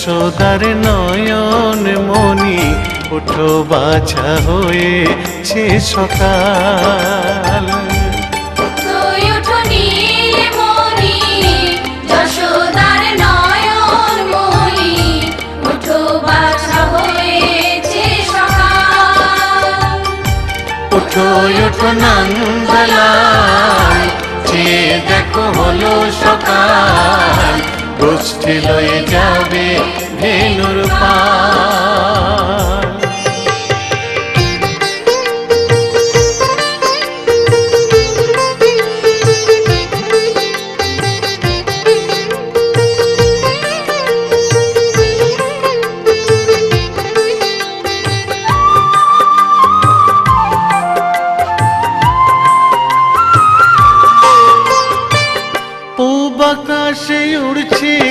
যশোদার নয়ন মনি ওঠো বাছা হয়েছে সকাল। ওঠো ওঠো নন্দলাল যে দেখো হলো গোষ্ঠী লয়ে যাবে পাল। পূব আকাশে উড়ছে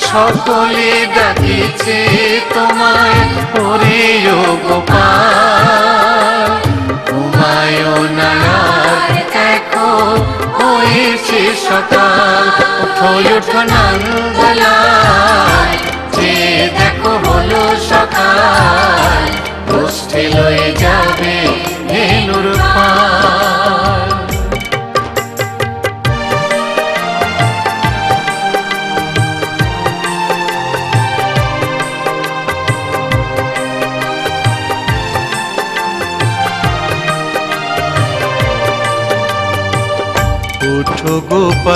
সকলে ডাকিছে তোমায় ওরে গোপাল। ঘুমায় না আর দেখো হয়েছে সকাল ওঠো ওঠো যে দেখো হলো সকাল গোষ্ঠী লয়ে যাবে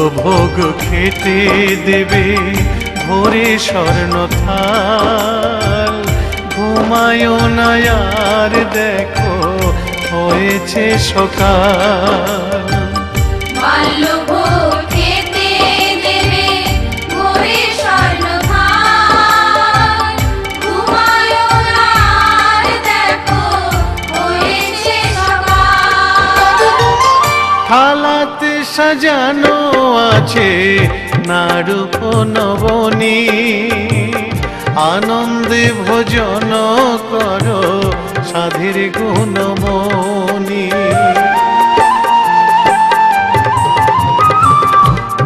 বাল্যভোগ খেতে দেবে ভোরে স্বর্ণ থাল। ঘুমায় না আর দেখো হয়েছে সকাল। সাজানো আছে নারূপ নবনী। আনন্দে ভোজন করো সাধীর গুণমণি।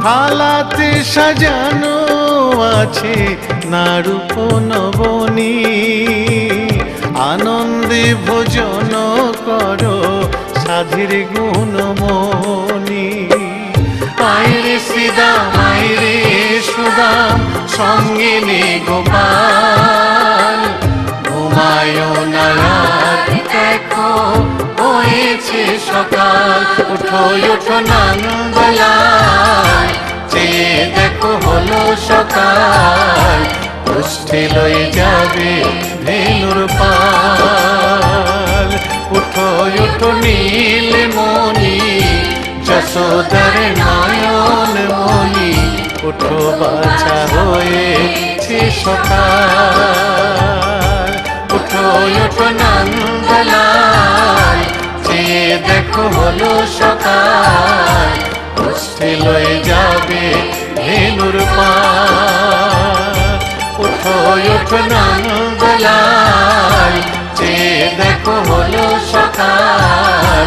থালাতে সাজানো আছে নারূপ নবনী। আনন্দে ভোজন করো সাধীর গুণমণি। আইরে শ্রীদাম আইরে সুদাম সঙ্গে গোপাল। ঘুমায় না সকাল। উঠো উঠো নন্দলাল যে দেখো, হলো সকাল। পুষ্টি লয়ে যাবে ধেনুর পাল। উঠো উঠো, নীল মনি যশোদার নয়ন মনি, উঠো বাছা হয়েছে সকাল। উঠো উঠো নন্দলাল যে দেখো হলো সকাল। পুষ্টি লয়ে যাবে ধেনুর পাল। উঠো উঠো নন্দলাল যে দেখো হলো সকাল।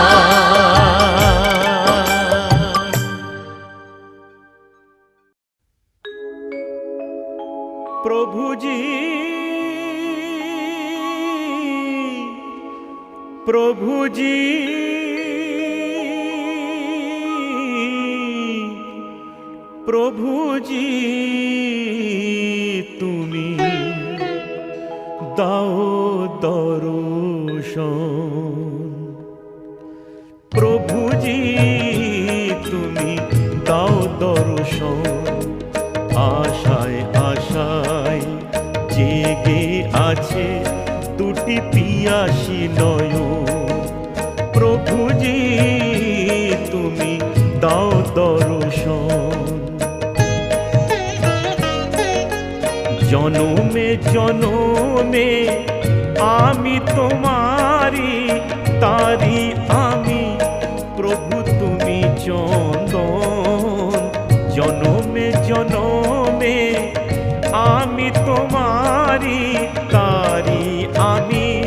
দর্শন প্রভুজি তুমি দাও দর্শন। আশায় আশায় জেগে আছে দুটি পিয়াসি নয় প্রভুজি তুমি দাও দর্শন। জনমে জনমে আমি তোমারি তারি আমি। প্রভু, তুমি চন্দন। জনমে জনমে আমি তোমারি, তারি আমি।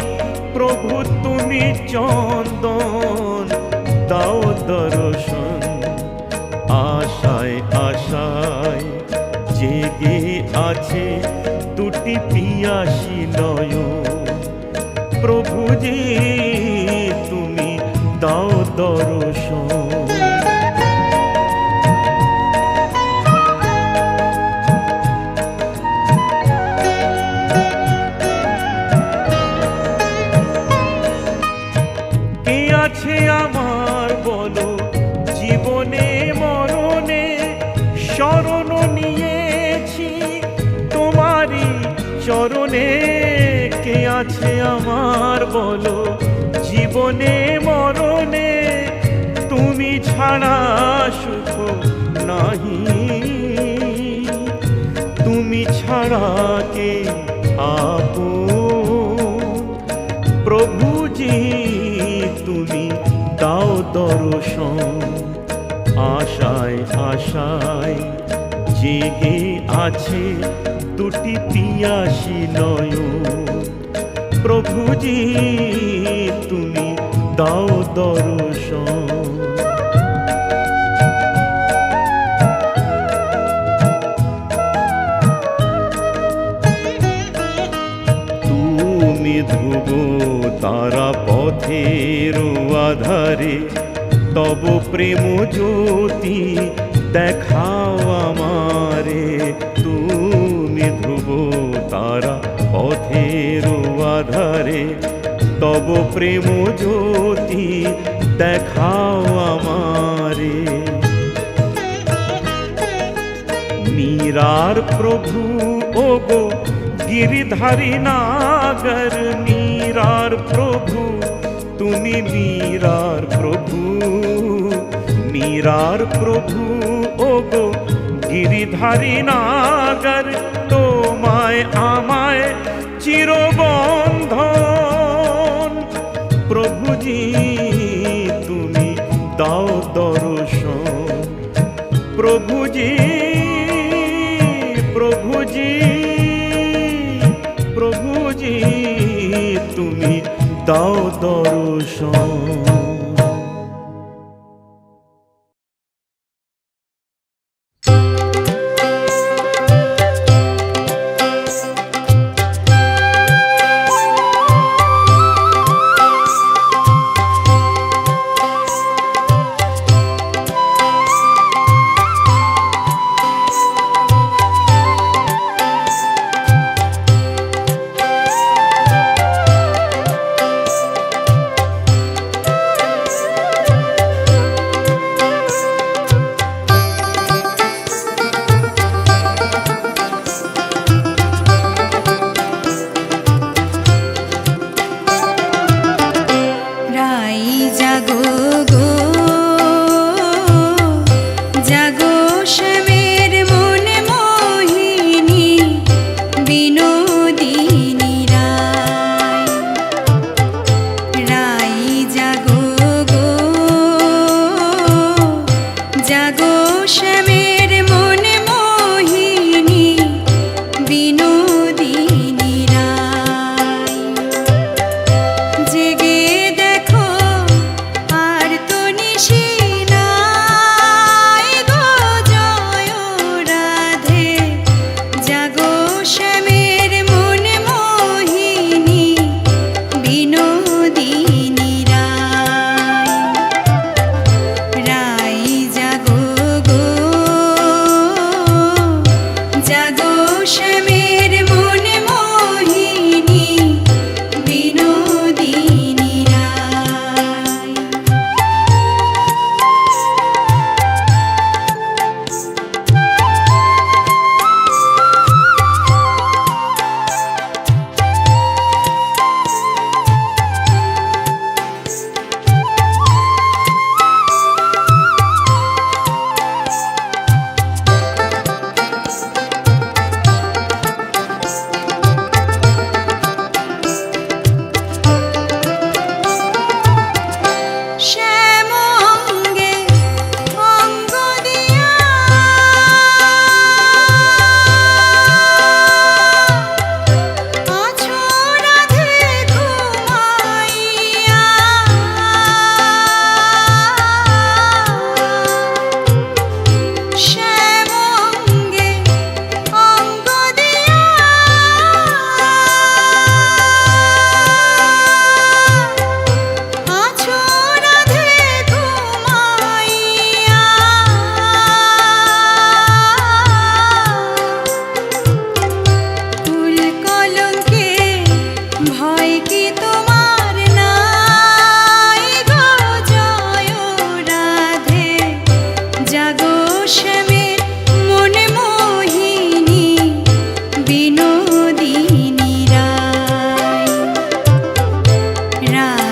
প্রভু, তুমি চন্দন। দাও দর্শন আশায় আশায়। জেগে আছে দুটি পিয়াসি নয় প্রভুজি তুমি দাও দর্শন। আমার জীবনে মরণে শরণ নিয়েছি তোমারই চরণে। আছে আমার বলো, জীবনে, মরণে তুমি ছাড়া সুখ নাহি। তুমি ছাড়া কে আপন? প্রভুজি তুমি দাও দর্শন। আশায় আশায় জেগে আছে দুটি পিয়াসি নয় প্রভুজি তুমি দাও দর্শন। তুমি ধ্রুব তারা পথের আধারে, তব প্রেম জ্যোতি দেখাও আমারে। তুমি ধ্রুব তারা পথের আধারে তব প্রেম জ্যোতি দেখাও আমারে। মীরার প্রভু ও গো গিরিধারী নাগর, মীরার প্রভু, তুমি মীরার প্রভু। মীরার প্রভু ও গো গিরিধারী নাগর তোমায় আমায় চিরবন্ধন। প্রভুজি তুমি দাও দর্শন। প্রভুজি প্রভুজি প্রভুজি তুমি দাও দর্শন। esperar.